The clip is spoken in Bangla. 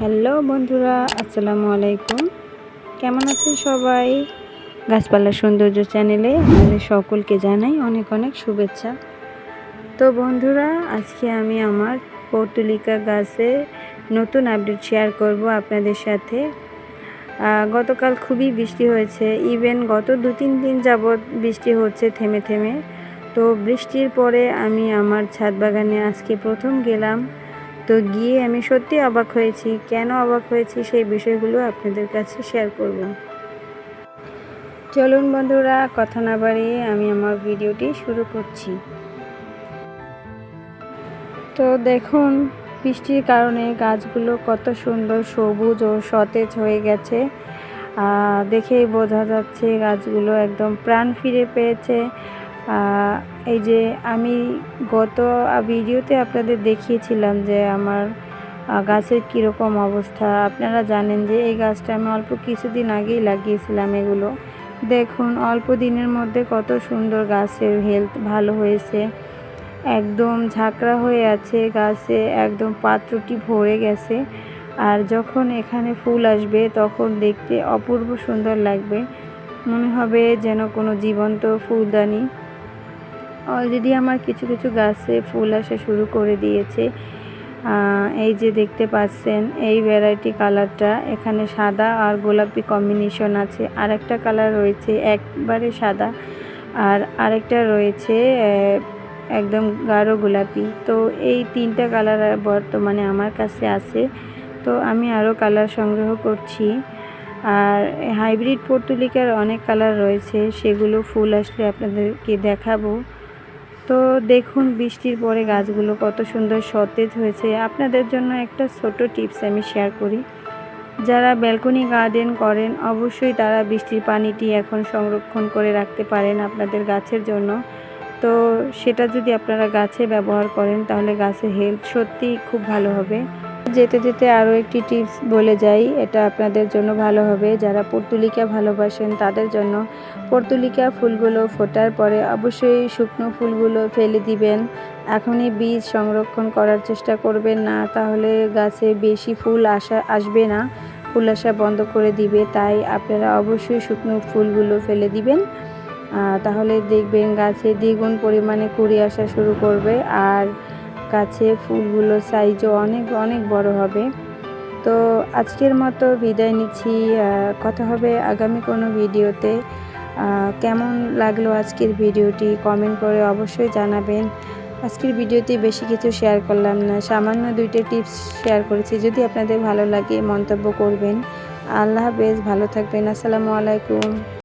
হ্যালো বন্ধুরা, আসসালামু আলাইকুম। কেমন আছেন সবাই? গাছপালার সৌন্দর্য চ্যানেলে আমাদের সকলকে জানাই অনেক অনেক শুভেচ্ছা। তো বন্ধুরা, আজকে আমি আমার পর্তুলিকা গাছে নতুন আপডেট শেয়ার করব আপনাদের সাথে। গতকাল খুবই বৃষ্টি হয়েছে। ইভেন গত দু তিন দিন যাবৎ বৃষ্টি হচ্ছে থেমে থেমে। তো বৃষ্টির পরে আমি আমার ছাদ বাগানে আজকে প্রথম গেলাম। তো গিয়ে আমি সত্যি অবাক হয়েছি। কেন অবাক হয়েছি সেই বিষয়গুলো আপনাদের কাছে শেয়ার করব। চলুন বন্ধুরা, কথা না বাড়িয়ে আমি আমার ভিডিওটি শুরু করছি। তো দেখুন, বৃষ্টির কারণে গাছগুলো কত সুন্দর সবুজ ও সতেজ হয়ে গেছে। দেখেই বোঝা যাচ্ছে গাছগুলো একদম প্রাণ ফিরে পেয়েছে। এই যে আমি গত ভিডিওতে আপনাদের দেখিয়েছিলাম যে আমার গাছের কীরকম অবস্থা। আপনারা জানেন যে এই গাছটা আমি অল্প কিছুদিন আগেই লাগিয়েছিলাম এগুলো। দেখুন, অল্প দিনের মধ্যে কত সুন্দর গাছের হেলথ ভালো হয়েছে। একদম ঝাঁকড়া হয়ে আছে, গাছে একদম পাত্রটি ভরে গেছে। আর যখন এখানে ফুল আসবে, তখন দেখতে অপূর্ব সুন্দর লাগবে। মনে হবে যেন কোনো জীবন্ত ফুলদানি। অলরেডি আমার কিছু কিছু গাছে ফুল আসা শুরু করে দিয়েছে। এই যে দেখতে পাচ্ছেন, এই ভ্যারাইটি কালারটা এখানে সাদা আর গোলাপি কম্বিনেশন আছে। আর একটা কালার রয়েছে, একবারে সাদা। আর আরেকটা রয়েছে একদম গাঢ় গোলাপি। তো এই তিনটা কালার বর্তমানে আমার কাছে আছে। তো আমি আরও কালার সংগ্রহ করছি। আর হাইব্রিড পর্তুলিকার অনেক কালার রয়েছে। সেগুলো ফুল আসলে আপনাদেরকে দেখাবো। তো দেখুন বৃষ্টির পরে গাছগুলো কত সুন্দর সতেজ হয়েছে। আপনাদের জন্য একটা ছোট টিপস আমি শেয়ার করি। যারা ব্যালকনি গার্ডেন করেন, অবশ্যই তারা বৃষ্টির পানিটি এখন সংরক্ষণ করে রাখতে পারেন আপনাদের গাছের জন্য। তো সেটা যদি আপনারা গাছে ব্যবহার করেন, তাহলে গাছের হেলথ সত্যিই খুব ভালো হবে। যেতে যেতে আরও একটি টিপস বলে যাই, এটা আপনাদের জন্য ভালো হবে। যারা পর্তুলিকা ভালোবাসেন, তাদের জন্য পর্তুলিকা ফুলগুলো ফোটার পরে অবশ্যই শুকনো ফুলগুলো ফেলে দিবেন। এখনই বীজ সংরক্ষণ করার চেষ্টা করবেন না, তাহলে গাছে বেশি ফুল আসা, আসবে না। ফুল আসা বন্ধ করে দিবে, তাই আপনারা অবশ্যই শুকনো ফুলগুলো ফেলে দিবেন। তাহলে দেখবেন গাছে দ্বিগুণ পরিমাণে কুড়ি আসা শুরু করবে। আর গাছে ফুলগুলো সাইজও অনেক অনেক বড় হবে। তো আজকের মতো বিদায় নিচ্ছি। কথা হবে আগামী কোনো ভিডিওতে। কেমন লাগল আজকের ভিডিওটি কমেন্ট করে অবশ্যই জানাবেন। আজকের ভিডিওতে বেশি কিছু শেয়ার করলাম না। সামান্য দুইটা টিপস শেয়ার করেছি। যদি আপনাদের ভালো লাগে মন্তব্য করবেন। আল্লাহ হাফেজ। ভালো থাকবেন। আসসালামু আলাইকুম।